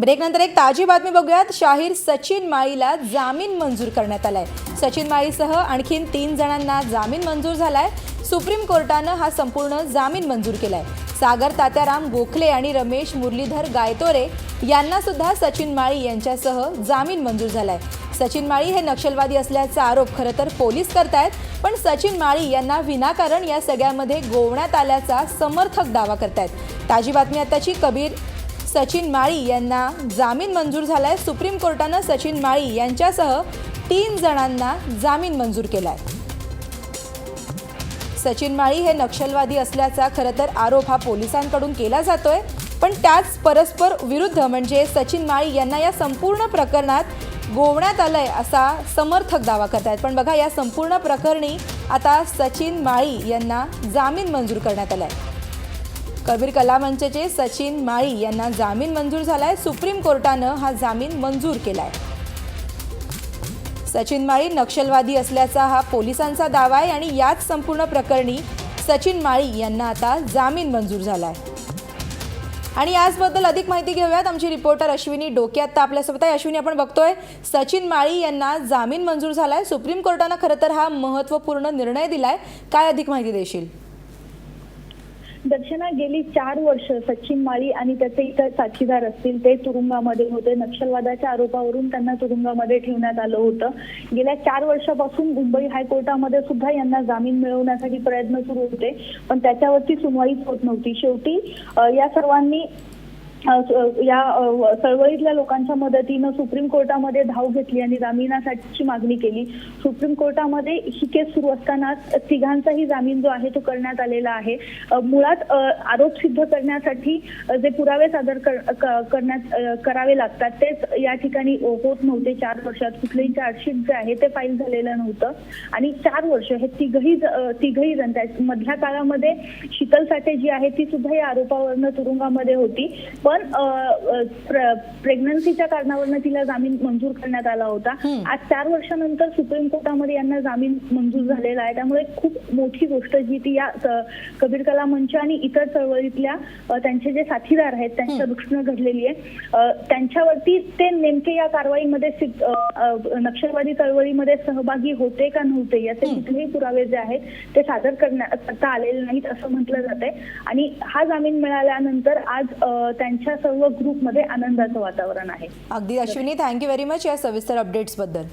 ब्रेकनंतर एक ताजी बातमी बघूयात. शाहीर सचिन माळीला जामीन मंजूर करण्यात आलाय. सचिन माळीसह आणखीन तीन जणांना जामीन मंजूर झालाय. सुप्रीम कोर्टानं हा संपूर्ण जामीन मंजूर केलाय. सागर तात्याराम गोखले आणि रमेश मुरलीधर गायतोरे यांना सुद्धा सचिन माळी यांच्यासह जामीन मंजूर झालाय. सचिन माळी हे नक्षलवादी असल्याचा आरोप खरं तर पोलीस करतायत पण सचिन माळी यांना विनाकारण या सगळ्यामध्ये गोवण्यात आल्याचा समर्थक दावा करतायत. ताजी बातमी आताची कबीर सचिन माळी यांना जामीन मंजूर झालाय. सुप्रीम कोर्टानं सचिन माळी यांच्यासह तीन जणांना जामीन मंजूर केलाय. सचिन माळी हे नक्षलवादी असल्याचा खरं तर आरोप हा पोलिसांकडून केला जातोय. पण त्याच परस्पर विरुद्ध म्हणजे सचिन माळी यांना या संपूर्ण प्रकरणात गोवण्यात आलंय असा समर्थक दावा करतायत. पण बघा या संपूर्ण प्रकरणी आता सचिन माळी यांना जामीन मंजूर करण्यात आलाय. कबीर कला मंचचे सचिन माळी यांना जामीन मंजूर झालाय. सुप्रीम कोर्टानं हा जामीन मंजूर केलाय. सचिन माळी नक्षलवादी असल्याचा हा पोलिसांचा दावा आहे आणि याच संपूर्ण प्रकरणी सचिन माळी यांना आता जामीन मंजूर झालाय. आणि याचबद्दल अधिक माहिती घेऊयात. आमची रिपोर्टर अश्विनी डोके आता आपल्यासोबत आहे. अश्विनी आपण बघतोय सचिन माळी यांना जामीन मंजूर झालाय. सुप्रीम कोर्टानं खरं तर हा महत्त्वपूर्ण निर्णय दिलाय. काय अधिक माहिती देशील? दर्शना गेली चार वर्ष सचिन माळी आणि त्याचे इतर साथीदार असतील ते तुरुंगामध्ये होते. नक्षलवादाच्या आरोपावरून त्यांना तुरुंगामध्ये ठेवण्यात आलं होतं. गेल्या चार वर्षापासून मुंबई हायकोर्टामध्ये सुद्धा यांना जामीन मिळवण्यासाठी प्रयत्न सुरू होते. पण त्याच्यावरती सुनवाईच होत नव्हती. शेवटी या सर्वांनी या चळवळीतल्या लोकांच्या मदतीनं सुप्रीम कोर्टामध्ये धाव घेतली आणि जामिनासाठीची मागणी केली. सुप्रीम कोर्टामध्ये ही केस सुरू असताना तिघांचाही जामीन जो आहे तो करण्यात आलेला आहे. मुळात आरोप सिद्ध करण्यासाठी जे पुरावे सादर कर- क- करण्यात करावे लागतात तेच या ठिकाणी होत नव्हते. चार वर्षात कुठलेही चार्जशीट जे आहे ते फाईल झालेलं नव्हतं. आणि चार वर्ष हे तिघही तिघही जण मधल्या काळामध्ये शीतल साठे जी आहे ती सुद्धा या आरोपावरनं तुरुंगामध्ये होती. पण प्रेग्नन्सीच्या कारणावरनं तिला जामीन मंजूर करण्यात आला होता. आज चार वर्षानंतर सुप्रीम कोर्टामध्ये यांना जामीन मंजूर झालेला आहे. त्यामुळे खूप मोठी गोष्ट जी ती या कबीर कला मंच आणि इतर चळवळीतल्या त्यांचे जे साथीदार आहेत त्यांच्या दृष्टीनं घडलेली आहे. त्यांच्यावरती ते नेमके या कारवाईमध्ये नक्षलवादी चळवळीमध्ये सहभागी होते का नव्हते याचे. कुठलेही पुरावे जे आहेत ते सादर करता आलेले नाहीत असं म्हटलं जातंय. आणि हा जामीन मिळाल्यानंतर आज त्यांच्या सर्व ग्रुपमध्ये आनंदाचं वातावरण आहे. अगदी अश्विनी थँक्यू व्हेरी मच या सविस्तर अपडेट्सबद्दल